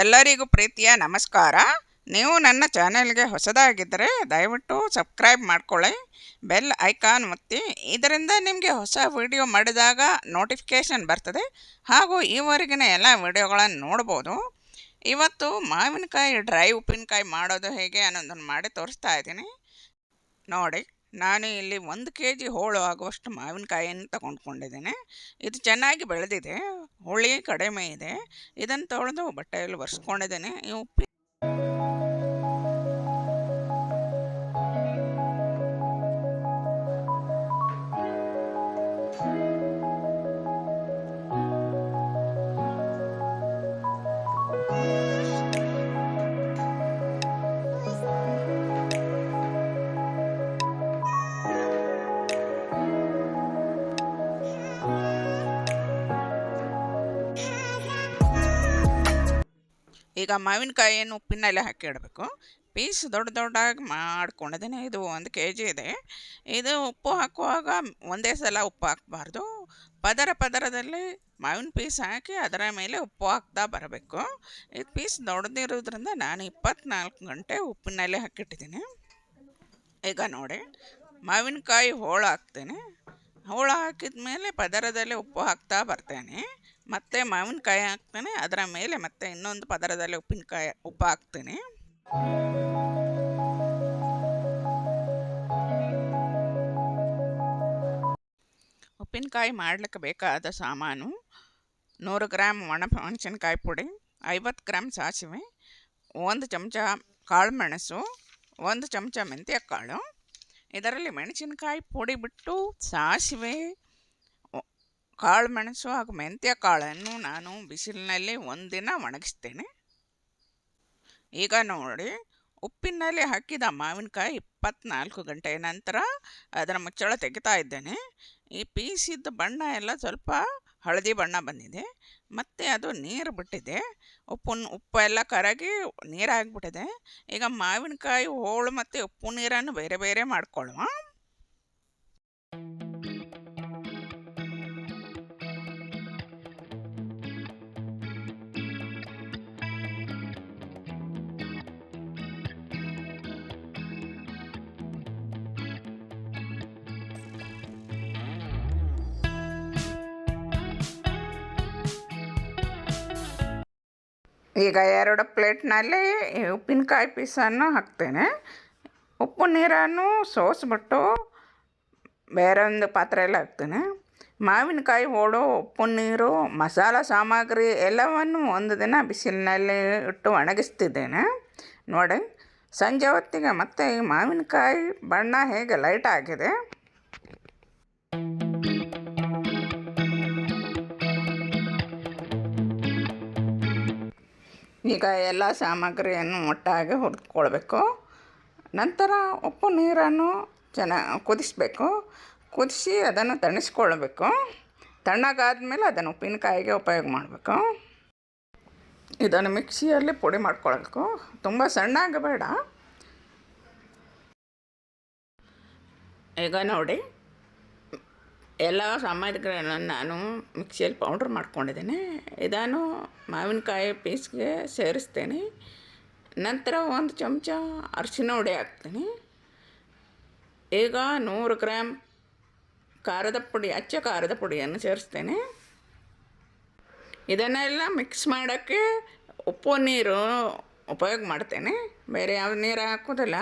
ಎಲ್ಲರಿಗೂ ಪ್ರೀತಿಯ ನಮಸ್ಕಾರ. ನೀವು ನನ್ನ ಚಾನೆಲ್ಗೆ ಹೊಸದಾಗಿದ್ದರೆ ದಯವಿಟ್ಟು ಸಬ್ಸ್ಕ್ರೈಬ್ ಮಾಡ್ಕೊಳ್ಳಿ, ಬೆಲ್ ಐಕಾನ್ ಒತ್ತಿ. ಇದರಿಂದ ನಿಮಗೆ ಹೊಸ ವಿಡಿಯೋ ಮಾಡಿದಾಗ ನೋಟಿಫಿಕೇಷನ್ ಬರ್ತದೆ. ಹಾಗೂ ಈವರೆಗಿನ ಎಲ್ಲ ವಿಡಿಯೋಗಳನ್ನು ನೋಡ್ಬೋದು. ಇವತ್ತು ಮಾವಿನಕಾಯಿ ಡ್ರೈ ಉಪ್ಪಿನಕಾಯಿ ಮಾಡೋದು ಹೇಗೆ ಅನ್ನೋದನ್ನು ಮಾಡಿ ತೋರಿಸ್ತಾ ಇದ್ದೀನಿ. ನೋಡಿ. ನಾನು ಇಲ್ಲಿ ಒಂದು ಕೆ ಜಿ ಹೋಳು ಆಗುವಷ್ಟು ಮಾವಿನಕಾಯಿಯನ್ನು ತಗೊಂಡ್ಕೊಂಡಿದ್ದೇನೆ. ಇದು ಚೆನ್ನಾಗಿ ಬೆಳೆದಿದೆ, ಹುಳಿ ಕಡಿಮೆ ಇದೆ. ಇದನ್ನು ತೊಳೆದು ಬಟ್ಟೆಯಲ್ಲಿ ಒರೆಸ್ಕೊಂಡಿದ್ದೇನೆ. ಈ ಈಗ ಮಾವಿನಕಾಯಿಯನ್ನು ಉಪ್ಪಿನಲ್ಲಿ ಹಾಕಿಡಬೇಕು ಪೀಸ್ ದೊಡ್ಡ ದೊಡ್ಡಾಗಿ ಮಾಡ್ಕೊಂಡಿದ್ದೀನಿ ಇದು ಒಂದು ಕೆ ಜಿ ಇದೆ. ಇದು ಉಪ್ಪು ಹಾಕುವಾಗ ಒಂದೇ ಸಲ ಉಪ್ಪು ಹಾಕಬಾರ್ದು. ಪದರ ಪದರದಲ್ಲಿ ಮಾವಿನ ಪೀಸ್ ಹಾಕಿ ಅದರ ಮೇಲೆ ಉಪ್ಪು ಹಾಕ್ತಾ ಬರಬೇಕು. ಇದು ಪೀಸ್ ದೊಡ್ಡದಿರೋದ್ರಿಂದ ನಾನು ಇಪ್ಪತ್ನಾಲ್ಕು ಗಂಟೆ ಉಪ್ಪಿನಲ್ಲೇ ಹಾಕಿಟ್ಟಿದ್ದೀನಿ. ಈಗ ನೋಡಿ, ಮಾವಿನಕಾಯಿ ಹೋಳು ಹಾಕ್ತೇನೆ ಹೋಳು ಹಾಕಿದ ಮೇಲೆ ಪದರದಲ್ಲಿ ಉಪ್ಪು ಹಾಕ್ತಾ ಬರ್ತೇನೆ. ಮತ್ತೆ ಮಾವಿನಕಾಯಿ ಹಾಕ್ತೇನೆ. ಅದರ ಮೇಲೆ ಮತ್ತೆ ಇನ್ನೊಂದು ಪದರದಲ್ಲಿ ಉಪ್ಪಿನಕಾಯಿ ಉಪ್ಪು ಹಾಕ್ತೇನೆ. ಉಪ್ಪಿನಕಾಯಿ ಮಾಡಲಿಕ್ಕೆ ಬೇಕಾದ ಸಾಮಾನು ನೂರು ಗ್ರಾಮ್ ಒಣ ಮೆಣಸಿನ್ಕಾಯಿ ಪುಡಿ, ಐವತ್ತು ಗ್ರಾಮ್ ಸಾಸಿವೆ, ಒಂದು ಚಮಚ ಕಾಳುಮೆಣಸು, ಒಂದು ಚಮಚ ಮೆಂತ್ಯ ಕಾಳು ಇದರಲ್ಲಿ ಮೆಣಸಿನಕಾಯಿ ಪುಡಿ ಬಿಟ್ಟು ಸಾಸಿವೆ ಕಾಳು ಮೆಣಸು ಹಾಗೂ ಮೆಂತ್ಯ ಕಾಳನ್ನು ನಾನು ಬಿಸಿಲಿನಲ್ಲಿ ಒಂದಿನ ಒಣಗಿಸ್ತೇನೆ. ಈಗ ನೋಡಿ, ಉಪ್ಪಿನಲ್ಲಿ ಹಾಕಿದ ಮಾವಿನಕಾಯಿ ಇಪ್ಪತ್ನಾಲ್ಕು ಗಂಟೆಯ ನಂತರ ಅದರ ಮುಚ್ಚಳ ತೆಗಿತಾ ಇದ್ದೇನೆ. ಈ ಪೀಸಿದ್ದ ಬಣ್ಣ ಎಲ್ಲ ಸ್ವಲ್ಪ ಹಳದಿ ಬಣ್ಣ ಬಂದಿದೆ. ಮತ್ತು ಅದು ನೀರು ಬಿಟ್ಟಿದೆ. ಉಪ್ಪು ಉಪ್ಪು ಎಲ್ಲ ಕರಗಿ ನೀರಾಗಿಬಿಟ್ಟಿದೆ. ಈಗ ಮಾವಿನಕಾಯಿ ಹೋಳು ಮತ್ತು ಉಪ್ಪು ನೀರನ್ನು ಬೇರೆ ಬೇರೆ ಮಾಡ್ಕೊಳ್ಳುವ. ಈಗ ಎರಡು ಪ್ಲೇಟ್ನಲ್ಲಿ ಉಪ್ಪಿನಕಾಯಿ ಪೀಸನ್ನು ಹಾಕ್ತೇನೆ. ಉಪ್ಪು ನೀರನ್ನು ಸೋಸಿಬಿಟ್ಟು ಬೇರೆ ಒಂದು ಪಾತ್ರೆಯಲ್ಲಿ ಹಾಕ್ತೇನೆ. ಮಾವಿನಕಾಯಿ ಹೋಳು, ಉಪ್ಪು ನೀರು, ಮಸಾಲ ಸಾಮಗ್ರಿ ಎಲ್ಲವನ್ನು ಒಂದು ದಿನ ಬಿಸಿಲಿನಲ್ಲಿ ಇಟ್ಟು ಒಣಗಿಸ್ತಿದ್ದೇನೆ. ನೋಡಿ, ಸಂಜೆ ಹೊತ್ತಿಗೆ ಮತ್ತೆ ಈ ಮಾವಿನಕಾಯಿ ಬಣ್ಣ ಹೇಗೆ ಲೈಟ್ ಆಗಿದೆ. ಈಗ ಎಲ್ಲ ಸಾಮಗ್ರಿಯನ್ನು ಒಟ್ಟಾಗಿ ಹುರಿದುಕೊಳ್ಬೇಕು. ನಂತರ ಉಪ್ಪು ನೀರನ್ನು ಚೆನ್ನಾಗಿ ಕುದಿಸ್ಬೇಕು. ಕುದಿಸಿ ಅದನ್ನು ತಣಿಸ್ಕೊಳ್ಬೇಕು. ತಣ್ಣಗಾದ್ಮೇಲೆ ಅದನ್ನು ಉಪ್ಪಿನಕಾಯಿಗೆ ಉಪಯೋಗ ಮಾಡಬೇಕು. ಇದನ್ನು ಮಿಕ್ಸಿಯಲ್ಲಿ ಪುಡಿ ಮಾಡ್ಕೊಳ್ಬೇಕು. ತುಂಬ ಸಣ್ಣಾಗಬೇಡ. ಬೇಡ ಈಗ ನೋಡಿ. ಎಲ್ಲ ಸಾಮಗ್ರಿಗಳನ್ನು ನಾನು ಮಿಕ್ಸಿಯಲ್ಲಿ ಪೌಡ್ರ್ ಮಾಡ್ಕೊಂಡಿದ್ದೇನೆ. ಇದನ್ನು ಮಾವಿನಕಾಯಿ ಪೀಸ್ಗೆ ಸೇರಿಸ್ತೇನೆ. ನಂತರ ಒಂದು ಚಮಚ ಅರಿಶಿನ ಹುಡಿ ಹಾಕ್ತೀನಿ. ಈಗ ನೂರು ಗ್ರಾಮ್ ಖಾರದ ಪುಡಿ, ಅಚ್ಚ ಖಾರದ ಪುಡಿಯನ್ನು ಸೇರಿಸ್ತೇನೆ. ಇದನ್ನೆಲ್ಲ ಮಿಕ್ಸ್ ಮಾಡೋಕ್ಕೆ ಉಪ್ಪು, ನೀರು ಉಪಯೋಗ ಮಾಡ್ತೇನೆ. ಬೇರೆ ಯಾವ ನೀರು ಹಾಕೋದಿಲ್ಲ